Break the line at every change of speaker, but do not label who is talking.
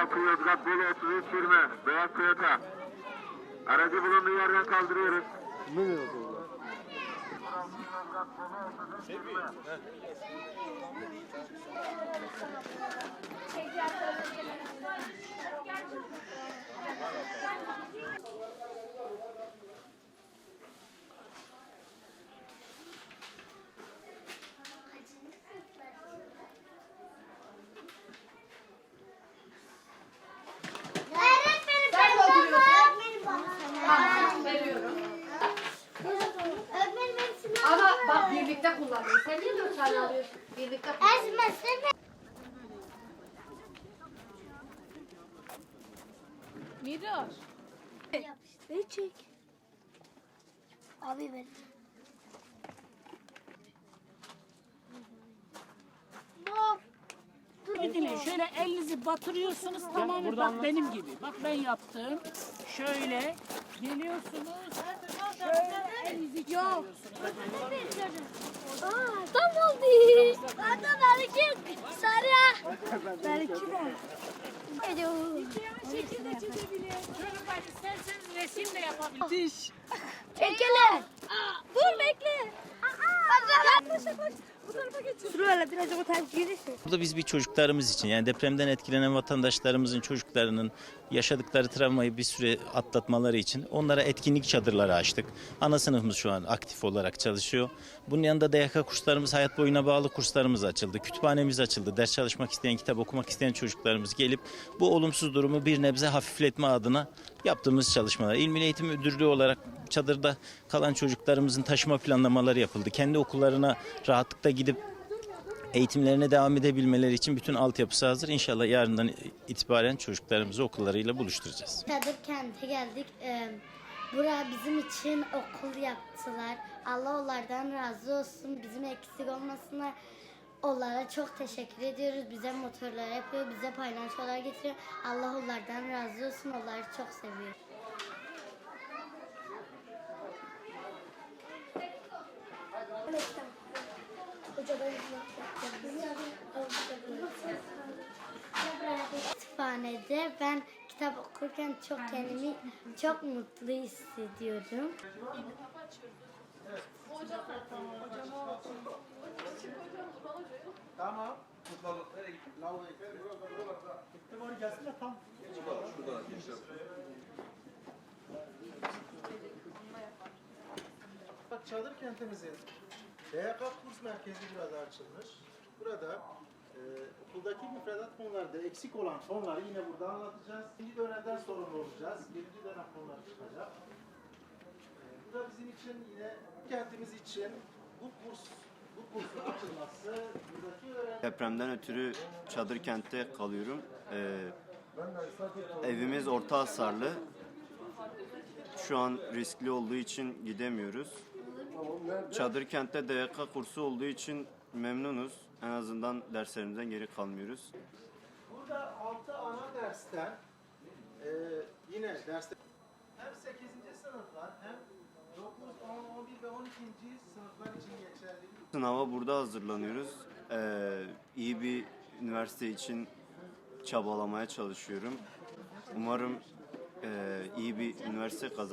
06 Yozgat Bolu 3320 Beyaz Toyota. Aracı bulunduğu yerden kaldırıyoruz.
Öğretmenim
tane alıyorsun? Birlikte.
Ezmesin.
Miraç.
Ne çek? Abi. Bak.
Edine şöyle elinizi batırıyorsunuz tamam bak benim gibi. Bak ben yaptım. Şöyle geliyorsunuz. Şöyle elinizi çıkarıyorsunuz.
Aa, tam oldu. Hatta belki sarı. Belki de. Ediyor.
Şekilde çizebilir. Çocuklar isterseniz resim de yapabilir.
Çekele. Dur Bu birazcık o tarafa gelirsin.
Burada biz bir çocuklarımız için yani depremden etkilenen vatandaşlarımızın çocuklarının yaşadıkları travmayı bir süre atlatmaları için onlara etkinlik çadırları açtık. Ana sınıfımız şu an aktif olarak çalışıyor. Bunun yanında DYK kurslarımız, hayat boyuna bağlı kurslarımız açıldı. Kütüphanemiz açıldı. Ders çalışmak isteyen, kitap okumak isteyen çocuklarımız gelip bu olumsuz durumu bir nebze hafifletme adına yaptığımız çalışmalar. İl Milli Eğitim Müdürlüğü olarak çadırda kalan çocuklarımızın taşıma planlamaları yapıldı. Kendi okullarına rahatlıkla gidip eğitimlerine devam edebilmeleri için bütün altyapısı hazır. İnşallah yarından itibaren çocuklarımızı okullarıyla buluşturacağız.
Kadir kente geldik. Ee, bura bizim için okul yaptılar. Allah onlardan razı olsun. Bizim eksik olmasına onlara çok teşekkür ediyoruz. Bize motorlar yapıyor, bize paylaşıyorlar getiriyor. Allah onlardan razı olsun. Onları çok seviyor. Kütüphanede ben kitap okurken çok kendimi çok mutlu hissediyorum.
Tamam. Nereye gitti? Lavaboya gitti. Gitti var gelsin de tam. Şuradan Bak çadır kentimizin DYK kurs merkezi burada açılmış. Burada e, okuldaki müfredat konularda eksik olan konuları yine burada anlatacağız. İkinci dönemden sorumlu olacağız. Birinci dönem konuları çıkacak. E, bu da bizim için yine kentimiz için bu kurs bu kursun açılması buradaki öğrenci
Depremden ötürü çadır kentte kalıyorum. Ee, evimiz orta hasarlı. Şu an riskli olduğu için gidemiyoruz. Çadır kentte DYK kursu olduğu için memnunuz. En azından derslerimizden geri kalmıyoruz.
Burada 6 ana dersten e, yine derste hem 8. sınıflar hem 9, 10, 11 ve 12. sınıflar için geçerli.
Sınava burada hazırlanıyoruz. Ee, iyi bir üniversite için çabalamaya çalışıyorum. Umarım e, iyi bir üniversite kazanırım.